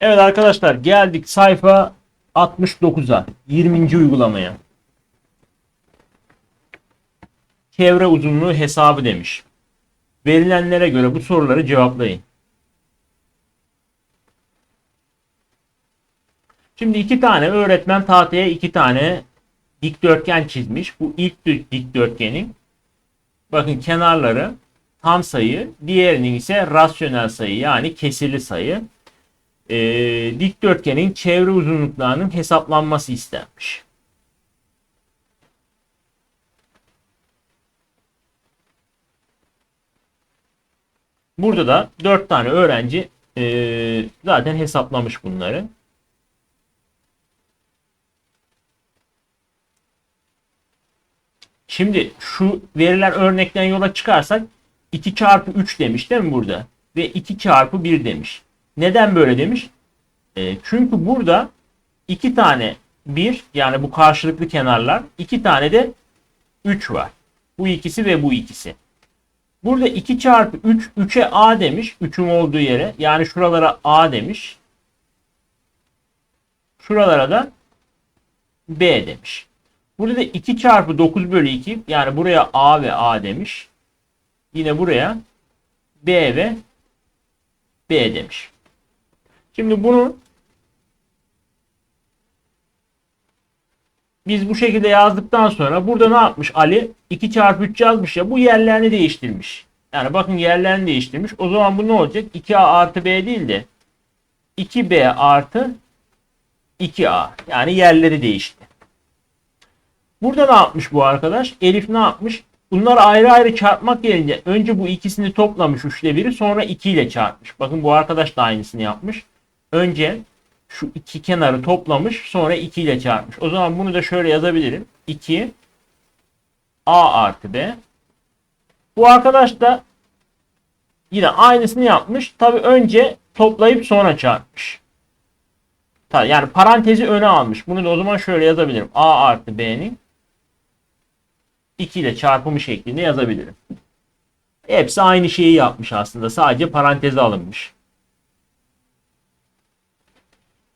Evet arkadaşlar geldik sayfa 69'a 20. uygulamaya. Çevre uzunluğu hesabı demiş. Verilenlere göre bu soruları cevaplayın. Şimdi iki tane öğretmen tahtaya iki tane dikdörtgen çizmiş. Bu ilk dik- dikdörtgenin bakın kenarları tam sayı, diğerinin ise rasyonel sayı yani kesirli sayı. Ee, dikdörtgenin çevre uzunluklarının hesaplanması istenmiş. Burada da 4 tane öğrenci ee, zaten hesaplamış bunları. Şimdi şu verilen örnekten yola çıkarsak 2 çarpı 3 demiş değil mi burada? Ve 2 çarpı 1 demiş. Neden böyle demiş? E, çünkü burada 2 tane 1 yani bu karşılıklı kenarlar 2 tane de 3 var. Bu ikisi ve bu ikisi. Burada 2 çarpı 3 3'e A demiş. 3'ün olduğu yere. Yani şuralara A demiş. Şuralara da B demiş. Burada da 2 çarpı 9 bölü 2 yani buraya A ve A demiş. Yine buraya B ve B demiş. Şimdi bunu biz bu şekilde yazdıktan sonra burada ne yapmış Ali? 2 çarpı 3 yazmış ya bu yerlerini değiştirmiş. Yani bakın yerlerini değiştirmiş. O zaman bu ne olacak? 2A artı B değil de 2B artı 2A. Yani yerleri değişti. Burada ne yapmış bu arkadaş? Elif ne yapmış? Bunları ayrı ayrı çarpmak yerine önce bu ikisini toplamış üçte biri sonra 2 ile çarpmış. Bakın bu arkadaş da aynısını yapmış. Önce şu iki kenarı toplamış sonra 2 ile çarpmış. O zaman bunu da şöyle yazabilirim. 2 A artı B. Bu arkadaş da yine aynısını yapmış. Tabi önce toplayıp sonra çarpmış. Yani parantezi öne almış. Bunu da o zaman şöyle yazabilirim. A artı B'nin 2 ile çarpımı şeklinde yazabilirim. Hepsi aynı şeyi yapmış aslında. Sadece paranteze alınmış.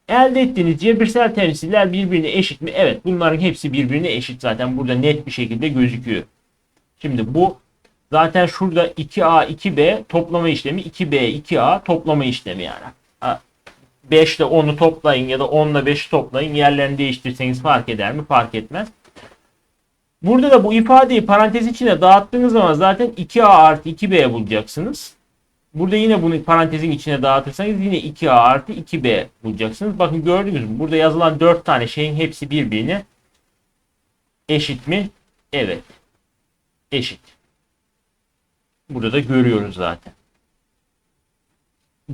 Elde ettiğiniz cebirsel temsiller birbirine eşit mi? Evet bunların hepsi birbirine eşit zaten burada net bir şekilde gözüküyor. Şimdi bu zaten şurada 2A 2B toplama işlemi 2B 2A toplama işlemi yani. 5 ile 10'u toplayın ya da 10 ile 5'i toplayın yerlerini değiştirseniz fark eder mi? Fark etmez. Burada da bu ifadeyi parantez içine dağıttığınız zaman zaten 2A artı 2B bulacaksınız. Burada yine bunu parantezin içine dağıtırsanız yine 2A artı 2B bulacaksınız. Bakın gördünüz mü? Burada yazılan 4 tane şeyin hepsi birbirine eşit mi? Evet. Eşit. Burada da görüyoruz zaten.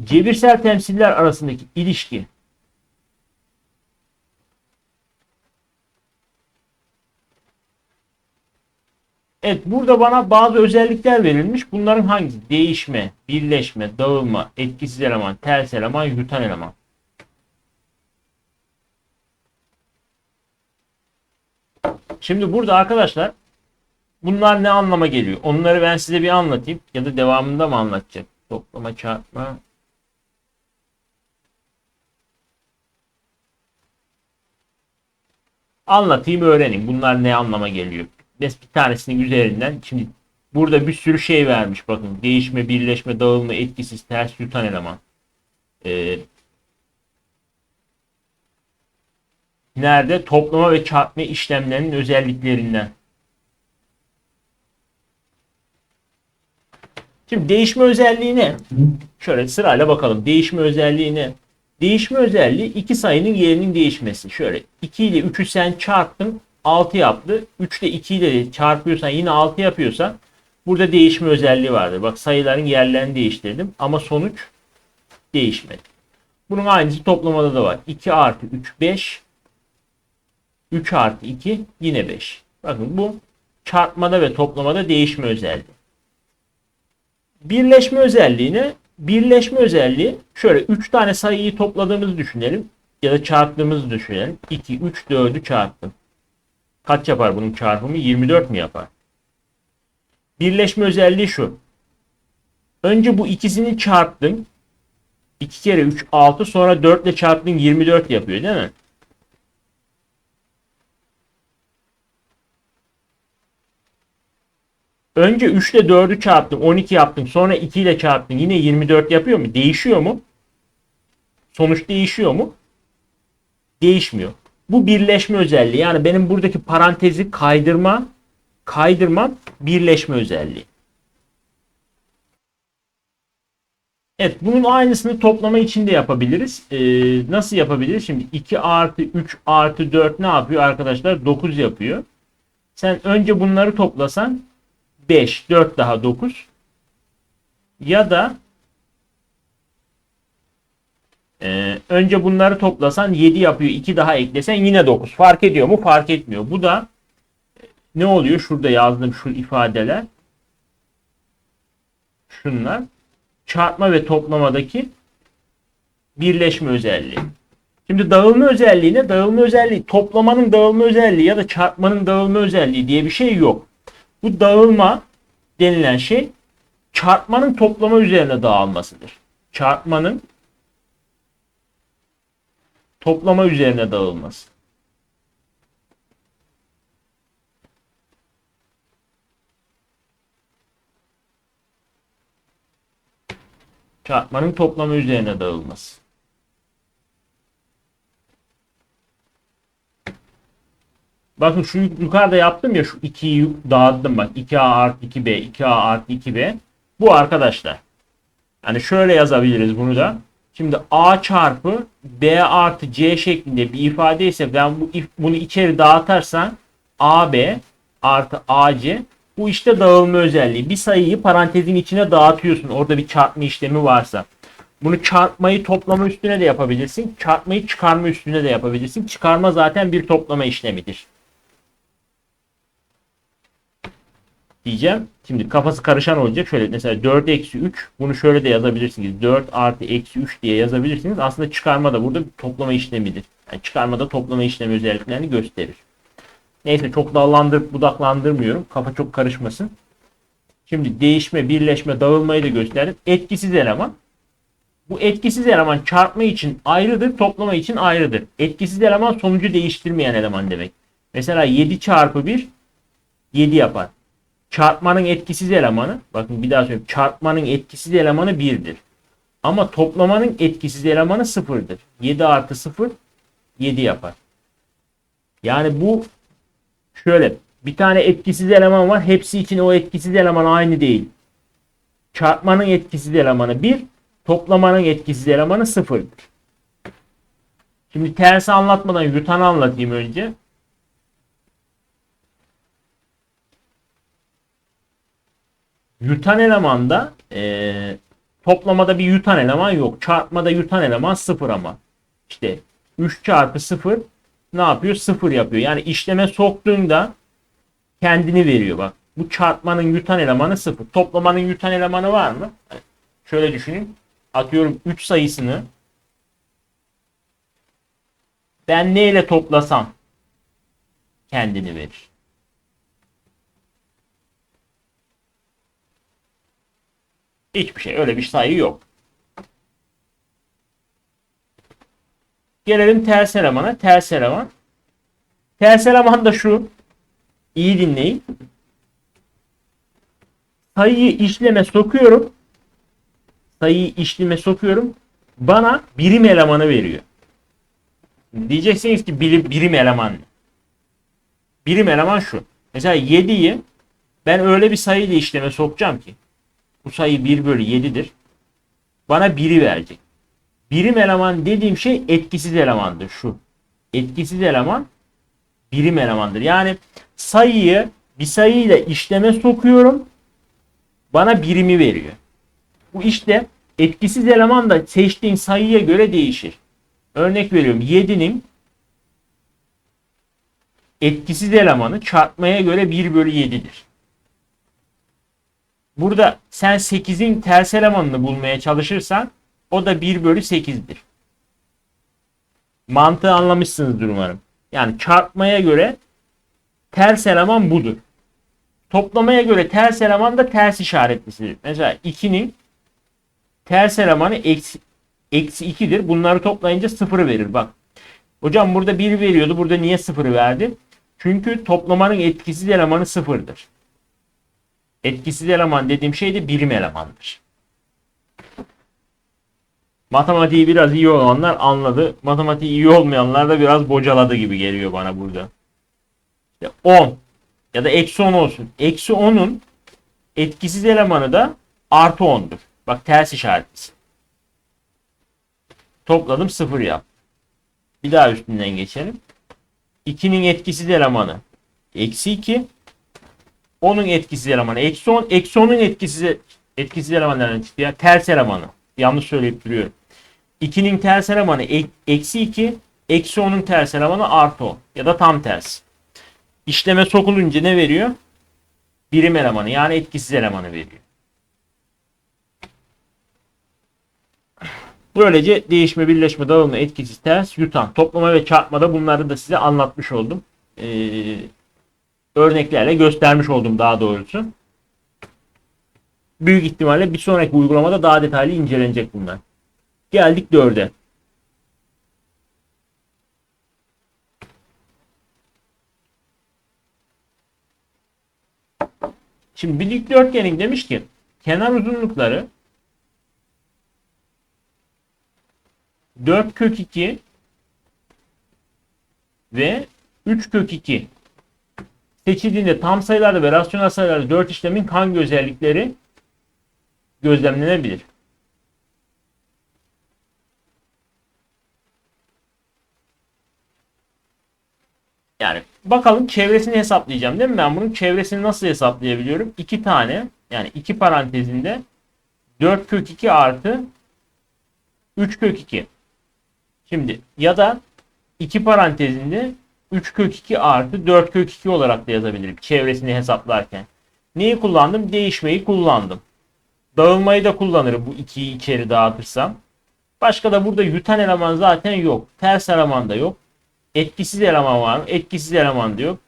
Cebirsel temsiller arasındaki ilişki Evet burada bana bazı özellikler verilmiş. Bunların hangisi? Değişme, birleşme, dağılma, etkisiz eleman, ters eleman, yutan eleman. Şimdi burada arkadaşlar bunlar ne anlama geliyor? Onları ben size bir anlatayım. Ya da devamında mı anlatacağım? Toplama, çarpma. Anlatayım öğrenin. Bunlar ne anlama geliyor? Bir tanesinin üzerinden. Şimdi burada bir sürü şey vermiş. Bakın değişme birleşme dağılma etkisiz ters yutan eleman. Ee, nerede? Toplama ve çarpma işlemlerinin özelliklerinden. Şimdi değişme özelliği ne? Şöyle sırayla bakalım. Değişme özelliği ne? Değişme özelliği iki sayının yerinin değişmesi. Şöyle 2 ile 3'ü sen çarptın 6 yaptı. 3 ile 2 ile çarpıyorsan yine 6 yapıyorsan burada değişme özelliği vardır. Bak sayıların yerlerini değiştirdim ama sonuç değişmedi. Bunun aynısı toplamada da var. 2 artı 3 5 3 artı 2 yine 5. Bakın bu çarpmada ve toplamada değişme özelliği. Birleşme özelliğini birleşme özelliği şöyle 3 tane sayıyı topladığımızı düşünelim ya da çarptığımızı düşünelim. 2 3 4'ü çarptım. Kaç yapar bunun çarpımı? 24 mi yapar? Birleşme özelliği şu. Önce bu ikisini çarptın. 2 kere 3 6 sonra 4 ile çarptın 24 yapıyor değil mi? Önce 3 ile 4'ü çarptın 12 yaptın sonra 2 ile çarptın yine 24 yapıyor mu? Değişiyor mu? Sonuç değişiyor mu? Değişmiyor. Bu birleşme özelliği. Yani benim buradaki parantezi kaydırma kaydırmam birleşme özelliği. Evet bunun aynısını toplama için de yapabiliriz. Ee, nasıl yapabiliriz? Şimdi 2 artı 3 artı 4 ne yapıyor arkadaşlar? 9 yapıyor. Sen önce bunları toplasan 5, 4 daha 9. Ya da e, önce bunları toplasan 7 yapıyor. 2 daha eklesen yine 9. Fark ediyor mu? Fark etmiyor. Bu da ne oluyor? Şurada yazdım şu ifadeler. Şunlar çarpma ve toplamadaki birleşme özelliği. Şimdi dağılma özelliğine dağılma özelliği, toplamanın dağılma özelliği ya da çarpmanın dağılma özelliği diye bir şey yok. Bu dağılma denilen şey çarpmanın toplama üzerine dağılmasıdır. Çarpmanın toplama üzerine dağılması. Çarpmanın toplama üzerine dağılması. Bakın şu yukarıda yaptım ya şu 2'yi dağıttım bak. 2A artı 2B, 2A artı 2B. Bu arkadaşlar. Yani şöyle yazabiliriz bunu da. Şimdi A çarpı B artı C şeklinde bir ifade ise ben bu bunu içeri dağıtarsam AB artı AC bu işte dağılma özelliği. Bir sayıyı parantezin içine dağıtıyorsun. Orada bir çarpma işlemi varsa. Bunu çarpmayı toplama üstüne de yapabilirsin. Çarpmayı çıkarma üstüne de yapabilirsin. Çıkarma zaten bir toplama işlemidir. Diyeceğim. Şimdi kafası karışan olacak. Şöyle mesela 4 eksi 3 bunu şöyle de yazabilirsiniz. 4 artı eksi 3 diye yazabilirsiniz. Aslında çıkarma da burada toplama işlemidir. Yani çıkarma da toplama işlemi özelliklerini gösterir. Neyse çok dallandırıp budaklandırmıyorum. Kafa çok karışmasın. Şimdi değişme, birleşme, dağılmayı da gösterdim. Etkisiz eleman. Bu etkisiz eleman çarpma için ayrıdır, toplama için ayrıdır. Etkisiz eleman sonucu değiştirmeyen eleman demek. Mesela 7 çarpı 1 7 yapar. Çarpmanın etkisiz elemanı, bakın bir daha söyleyeyim. Çarpmanın etkisiz elemanı 1'dir. Ama toplamanın etkisiz elemanı 0'dır. 7 artı 0 7 yapar. Yani bu şöyle bir tane etkisiz eleman var. Hepsi için o etkisiz eleman aynı değil. Çarpmanın etkisiz elemanı 1, toplamanın etkisiz elemanı 0'dır. Şimdi tersi anlatmadan yutanı anlatayım önce. Yutan elemanda e, toplamada bir yutan eleman yok. Çarpmada yutan eleman 0 ama. İşte 3 çarpı 0 ne yapıyor? 0 yapıyor. Yani işleme soktuğunda kendini veriyor bak. Bu çarpmanın yutan elemanı 0. Toplamanın yutan elemanı var mı? Şöyle düşünün. Atıyorum 3 sayısını ben neyle toplasam kendini verir. Hiçbir şey. Öyle bir sayı yok. Gelelim ters elemana. Ters eleman. Ters eleman da şu. İyi dinleyin. Sayıyı işleme sokuyorum. Sayıyı işleme sokuyorum. Bana birim elemanı veriyor. Diyeceksiniz ki birim, birim eleman. Birim eleman şu. Mesela 7'yi ben öyle bir sayıyla işleme sokacağım ki bu sayı 1 bölü 7'dir. Bana 1'i verecek. Birim eleman dediğim şey etkisiz elemandır şu. Etkisiz eleman birim elemandır. Yani sayıyı bir sayıyla işleme sokuyorum. Bana birimi veriyor. Bu işte etkisiz eleman da seçtiğin sayıya göre değişir. Örnek veriyorum 7'nin etkisiz elemanı çarpmaya göre 1 bölü 7'dir. Burada sen 8'in ters elemanını bulmaya çalışırsan o da 1 bölü 8'dir. Mantığı anlamışsınızdır umarım. Yani çarpmaya göre ters eleman budur. Toplamaya göre ters eleman da ters işaretlisidir. Mesela 2'nin ters elemanı eksi eksi 2'dir. Bunları toplayınca 0 verir. Bak. Hocam burada 1 veriyordu. Burada niye 0 verdi? Çünkü toplamanın etkisiz elemanı 0'dır. Etkisiz eleman dediğim şey de birim elemandır. Matematiği biraz iyi olanlar anladı. Matematiği iyi olmayanlar da biraz bocaladı gibi geliyor bana burada. İşte 10 ya da eksi 10 olsun. Eksi 10'un etkisiz elemanı da artı 10'dur. Bak ters işaretlisin. Topladım 0 yap. Bir daha üstünden geçelim. 2'nin etkisiz elemanı eksi 2. 10'un etkisiz elemanı eksi 10. Eksi 10'un etkisiz, etkisiz elemanı nereden çıktı ya? Ters elemanı. Yanlış söyleyip duruyorum. 2'nin ters elemanı ek- eksi 2. Eksi 10'un ters elemanı artı 10. Ya da tam tersi. İşleme sokulunca ne veriyor? Birim elemanı yani etkisiz elemanı veriyor. Böylece değişme, birleşme, dağılma, etkisiz, ters, yutan, toplama ve çarpmada bunları da size anlatmış oldum. Ee, örneklerle göstermiş oldum daha doğrusu. Büyük ihtimalle bir sonraki uygulamada daha detaylı incelenecek bunlar. Geldik 4'e. Şimdi bir dikdörtgenin demiş ki kenar uzunlukları 4 kök 2 ve 3 kök 2 seçildiğinde tam sayılarda ve rasyonel sayılarda 4 işlemin hangi özellikleri gözlemlenebilir? Yani bakalım çevresini hesaplayacağım değil mi? Ben bunun çevresini nasıl hesaplayabiliyorum? 2 tane yani 2 parantezinde 4 kök 2 artı 3 kök 2. Şimdi ya da 2 parantezinde 3 kök 2 artı 4 kök 2 olarak da yazabilirim çevresini hesaplarken. Neyi kullandım? Değişmeyi kullandım. Dağılmayı da kullanırım bu 2'yi içeri dağıtırsam. Başka da burada yutan eleman zaten yok. Ters eleman da yok. Etkisiz eleman var mı? Etkisiz eleman da yok.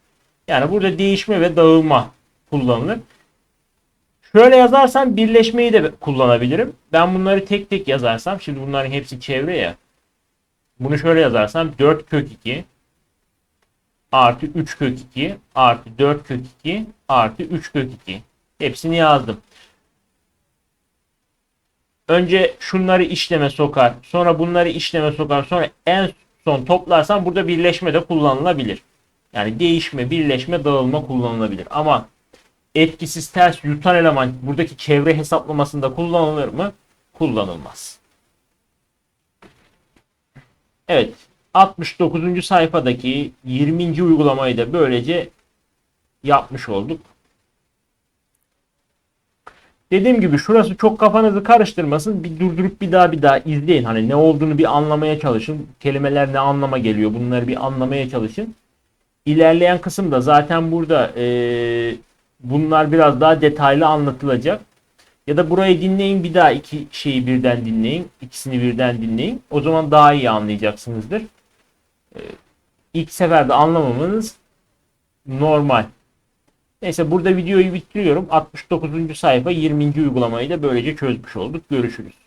Yani burada değişme ve dağılma kullanılır. Şöyle yazarsam birleşmeyi de kullanabilirim. Ben bunları tek tek yazarsam şimdi bunların hepsi çevre ya. Bunu şöyle yazarsam 4 kök 2 artı 3 kök 2 artı 4 kök 2 artı 3 kök 2. Hepsini yazdım. Önce şunları işleme sokar. Sonra bunları işleme sokar. Sonra en son toplarsam burada birleşme de kullanılabilir. Yani değişme, birleşme, dağılma kullanılabilir. Ama etkisiz ters yutan eleman buradaki çevre hesaplamasında kullanılır mı? Kullanılmaz. Evet. 69. sayfadaki 20. uygulamayı da böylece yapmış olduk. Dediğim gibi şurası çok kafanızı karıştırmasın. Bir durdurup bir daha bir daha izleyin. Hani ne olduğunu bir anlamaya çalışın. Kelimeler ne anlama geliyor bunları bir anlamaya çalışın. İlerleyen kısımda zaten burada e, bunlar biraz daha detaylı anlatılacak. Ya da burayı dinleyin bir daha iki şeyi birden dinleyin. ikisini birden dinleyin. O zaman daha iyi anlayacaksınızdır. Ee, ilk seferde anlamamanız normal. Neyse burada videoyu bitiriyorum. 69. sayfa 20. uygulamayı da böylece çözmüş olduk. Görüşürüz.